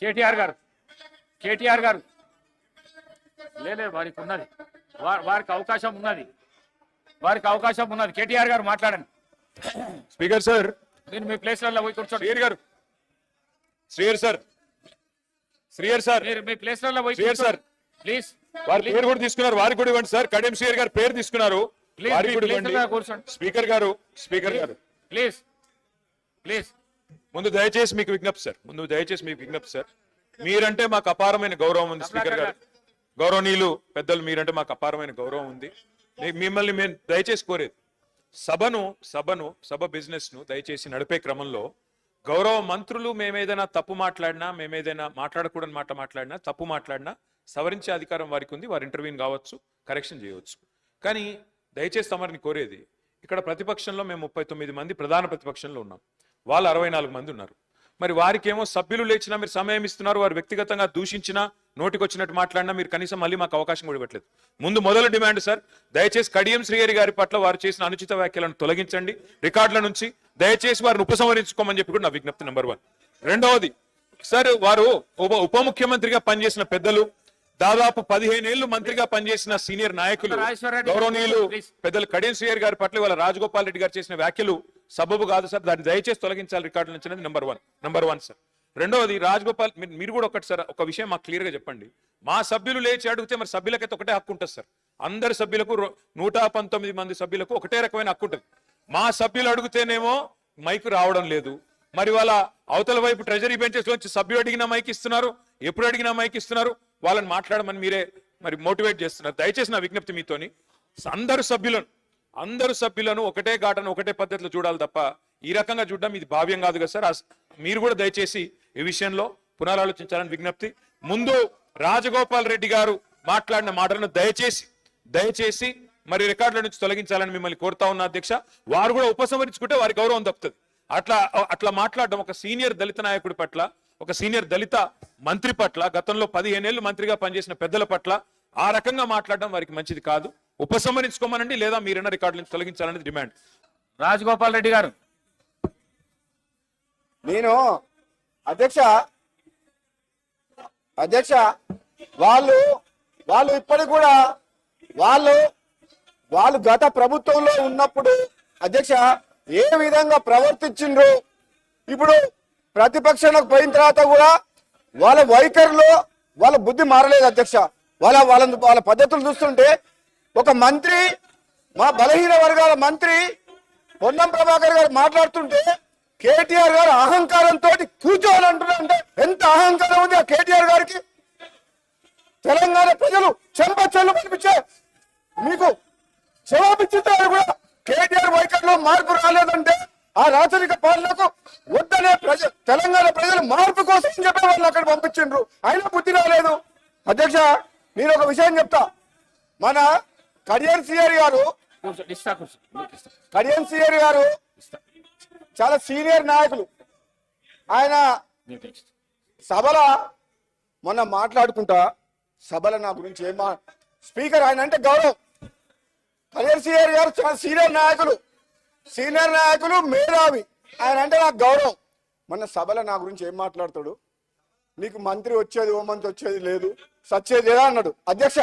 కేటీఆర్ గారు కేటీఆర్ గారు. లేలే వారికి ఉన్నది. వారికి అవకాశం ఉన్నది. వారికి అవకాశం ఉన్నది. కేటీఆర్ గారు మాట్లాడండి. Speaker sir. మీరు మీ ప్లేస్లలో పోయి కూర్చోండి. శ్రీయర్ గారు. శ్రీయర్ సార్. శ్రీయర్ సార్. మీరు మీ ప్లేస్లలో పోయి శ్రీయర్ సార్. ప్లీజ్. వారి పేరు కూడా తీసుకున్నారు. వారికి కూడా ఇవ్వండి సార్. కడియం శ్రీయర్ గారు పేరు తీసుకున్నారు. స్పీకర్ గారు స్పీకర్ గారు. ప్లీజ్ ప్లీజ్ ముందు దయచేసి మీకు విజ్ఞప్తి సార్. ముందు దయచేసి మీకు విజ్ఞప్తి సార్. మీరంటే మాకు అపారమైన గౌరవం ఉంది స్పీకర్ గారు. గౌరవనీయులు పెద్దలు మీరంటే మాకు అపారమైన గౌరవం ఉంది. మిమ్మల్ని మేము దయచేసి కోరేది సభను సభను సభ బిజినెస్ను దయచేసి నడిపే క్రమంలో గౌరవ మంత్రులు మేమేదైనా తప్పు మాట్లాడినా మేమేదైనా మాట్లాడకూడని మాట మాట్లాడినా తప్పు మాట్లాడినా సవరించే అధికారం వారికి ఉంది. వారు ఇంటర్వ్యూని కావచ్చు కరెక్షన్ చేయవచ్చు. కానీ దయచేసి తమరిని కోరేది ఇక్కడ ప్రతిపక్షంలో మేము ముప్పై తొమ్మిది మంది ప్రధాన ప్రతిపక్షంలో ఉన్నాం. వాళ్ళు అరవై నాలుగు మంది ఉన్నారు. మరి వారికేమో సభ్యులు లేచినా మీరు సమయం ఇస్తున్నారు వారు వ్యక్తిగతంగా దూషించినా నోటికొచ్చినట్టు మాట్లాడినా మీరు కనీసం మళ్ళీ మాకు అవకాశం కూడా ఇవ్వట్లేదు. ముందు మొదలు డిమాండ్ సార్ దయచేసి కడియం శ్రీహరి గారి పట్ల వారు చేసిన అనుచిత వ్యాఖ్యలను తొలగించండి. రికార్డుల నుంచి దయచేసి వారిని ఉపసంహరించుకోమని చెప్పి కూడా నా విజ్ఞప్తి నెంబర్ వన్. రెండవది సార్ వారు ఉప ఉప ముఖ్యమంత్రిగా పనిచేసిన పెద్దలు దాదాపు పదిహేనేళ్ళు మంత్రిగా పనిచేసిన సీనియర్ నాయకులు గౌరవనీయులు. పెద్దలు కడియం శ్రీహరి గారి పట్ల వాళ్ళ రాజగోపాల్ రెడ్డి గారు చేసిన వ్యాఖ్యలు సబబు కాదు సార్. దాన్ని దయచేసి తొలగించాలి రికార్డుల నుంచి number one number one sir రెండవది రాజగోపాల్ మీరు- కూడా ఒకటి సార్ ఒక విషయం మాకు క్లియర్గా చెప్పండి. మా సభ్యులు లేచి అడిగితే మరి సభ్యులకైతే ఒకటే హక్కు ఉంటుంది సార్. అందరి సభ్యులకు నూట పంతొమ్మిది మంది సభ్యులకు ఒకటే రకమైన హక్కు ఉంటుంది. మా సభ్యులు అడిగితేనేమో మైకు రావడం లేదు. మరి వాళ్ళ అవతల వైపు ట్రెజరీ బెంచెస్ లోంచి సభ్యులు అడిగిన మైక్ ఇస్తున్నారు ఎప్పుడు అడిగినా మైక్ ఇస్తున్నారు వాళ్ళని మాట్లాడమని మీరే మరి మోటివేట్ చేస్తున్నారు. దయచేసి నా విజ్ఞప్తి మీతోని అందరు సభ్యులను అందరు సభ్యులను ఒకటే ఘాటను ఒకటే పద్ధతిలో చూడాలి తప్ప ఈ రకంగా చూడడం ఇది భావ్యం కాదు కదా సార్. మీరు కూడా దయచేసి ఈ విషయంలో పునరాలోచించాలని విజ్ఞప్తి. ముందు రాజగోపాల్ రెడ్డి గారు మాట్లాడిన మాటలను దయచేసి దయచేసి మరి రికార్డుల నుంచి తొలగించాలని మిమ్మల్ని కోరుతా ఉన్న అధ్యక్ష. వారు కూడా ఉపసంహరించుకుంటే వారి గౌరవం తప్పుతుంది. అట్లా అట్లా మాట్లాడడం ఒక సీనియర్ దళిత నాయకుడి పట్ల ఒక సీనియర్ దళిత మంత్రి పట్ల గతంలో పదిహేనేళ్ళు మంత్రిగా పనిచేసిన పెద్దల పట్ల ఆ రకంగా మాట్లాడడం వారికి మంచిది కాదు. ఉపసంహరించుకోమనండి లేదా మీరైనా రికార్డుల నుంచి తొలగించాలనేది డిమాండ్. రాజగోపాల్ రెడ్డి గారు. నేను అధ్యక్ష అధ్యక్ష వాళ్ళు వాళ్ళు ఇప్పటికి కూడా వాళ్ళు వాళ్ళు గత ప్రభుత్వంలో ఉన్నప్పుడు అధ్యక్ష ఏ విధంగా ప్రవర్తించిండ్రు? ఇప్పుడు ప్రతిపక్షంలోకి పోయిన తర్వాత కూడా వాళ్ళ వైఖరిలో వాళ్ళ బుద్ధి మారలేదు అధ్యక్ష. వాళ్ళ వాళ్ళ వాళ్ళ పద్ధతులు చూస్తుంటే ఒక మంత్రి మా బలహీన వర్గాల మంత్రి పొన్నం ప్రభాకర్ గారు మాట్లాడుతుంటే కేటీఆర్ గారు అహంకారంతో కూర్చోని అంటున్నారంటే ఎంత అహంకారం ఉంది ఆ కేటీఆర్ గారికి? తెలంగాణ ప్రజలు చెంప చెల్లు కనిపించే మీకు జవాబిచ్చుతారు కూడా కేటీఆర్ వైఖరిలో మార్పు రాలేదంటే ఆ రాచరిక పాలనకు వద్దనే ప్రజ తెలంగాణ ప్రజలు మార్పు కోసం చెప్పే వాళ్ళు అక్కడ పంపించిండ్రు. అయినా బుద్ధి రాలేదు. అధ్యక్ష నేను ఒక విషయం చెప్తా. మన కడియన్ సిఆర్ గారు కడియన్ సిఆర్ గారు చాలా సీనియర్ నాయకులు. ఆయన సభల మొన్న మాట్లాడుకుంటా. సభల నా గురించి ఏం స్పీకర్ ఆయన అంటే గౌరవం. కళ్యాణ్ సిఆర్ గారు చాలా సీనియర్ నాయకులు. సీనియర్ నాయకులు మేధావి. ఆయన అంటే నాకు గౌరవం. మొన్న సభలో నా గురించి ఏం మాట్లాడతాడు? నీకు మంత్రి వచ్చేది ఓ మంత్రి వచ్చేది లేదు. సచ్చేది లేదా అన్నాడు. అధ్యక్ష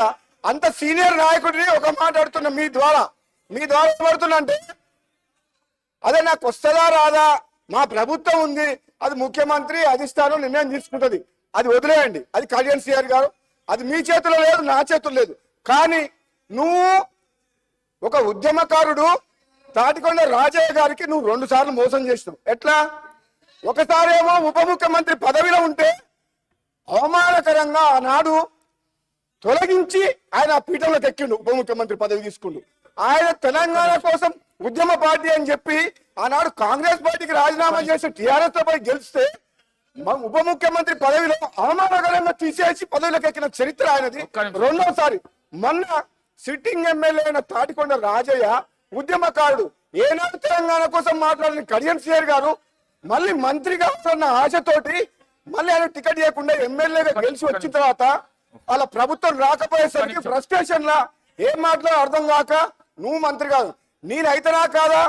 అంత సీనియర్ నాయకుడిని ఒక మాట మీ ద్వారా మీ ద్వారా పడుతున్నా అంటే అదే నాకు వస్తుందా రాదా? మా ప్రభుత్వం ఉంది. అది ముఖ్యమంత్రి అధిష్టానం నిర్ణయం తీసుకుంటుంది. అది వదిలేయండి. అది కళ్యాణ్ సిఆర్ గారు. అది మీ చేతిలో లేదు నా చేతుల్లో లేదు. కానీ నువ్వు ఒక ఉద్యమకారుడు తాటికొండ రాజయ్య గారికి నువ్వు రెండు సార్లు మోసం చేసినావు. ఎట్లా? ఒకసారేమో ఉప ముఖ్యమంత్రి పదవిలో ఉంటే అవమానకరంగా ఆనాడు తొలగించి ఆయన ఆ పీఠంలోకి ఎక్కిండు ఉప ముఖ్యమంత్రి పదవి తీసుకుండు. ఆయన తెలంగాణ కోసం ఉద్యమ పార్టీ అని చెప్పి ఆనాడు కాంగ్రెస్ పార్టీకి రాజీనామా చేసి టిఆర్ఎస్తో పోయి గెలిస్తే ఉప ముఖ్యమంత్రి పదవిలో అవమానకరంగా తీసేసి పదవిలోకి ఎక్కిన చరిత్ర ఆయనది. రెండోసారి మొన్న సిట్టింగ్ ఎమ్మెల్యే అయిన తాటికొండ రాజయ్య ఉద్యమకారుడు. ఏనాడు తెలంగాణ కోసం మాట్లాడిన కడియం సిఆర్ గారు మళ్ళీ మంత్రిగా వస్తున్న ఆశతోటి మళ్ళీ ఆయన టికెట్ ఇవ్వకుండా ఎమ్మెల్యేగా గెలిచి వచ్చిన తర్వాత వాళ్ళ ప్రభుత్వం రాకపోయేసరికి ఫ్రస్ట్రేషన్ లా ఏం మాట్లాడో అర్థం కాక నువ్వు మంత్రి కాదు. నేనైతేనా కాదా?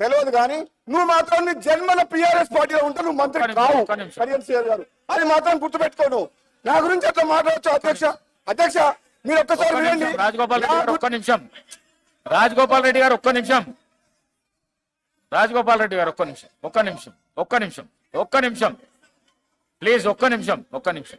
తెలియదు కానీ నువ్వు మాత్రం నీ జన్మల పిఆర్ఎస్ పార్టీలో ఉంటే నువ్వు మంత్రి కావు. కళ్యాణ్ సిఆర్ గారు. అది మాత్రం గుర్తుపెట్టుకోను నా గురించి అట్లా మాట్లాడచ్చు అధ్యక్ష. అధ్యక్ష మీరు ఒక్కసారి వినండి. రాజగోపాల్ ఒక్క నిమిషం. రాజగోపాల్ రెడ్డి గారు ఒక్క నిమిషం. రాజగోపాల్ రెడ్డి గారు ఒక్క నిమిషం. ఒక్క నిమిషం. ఒక్క నిమిషం. ఒక్క నిమిషం. ప్లీజ్ ఒక్క నిమిషం. ఒక్క నిమిషం.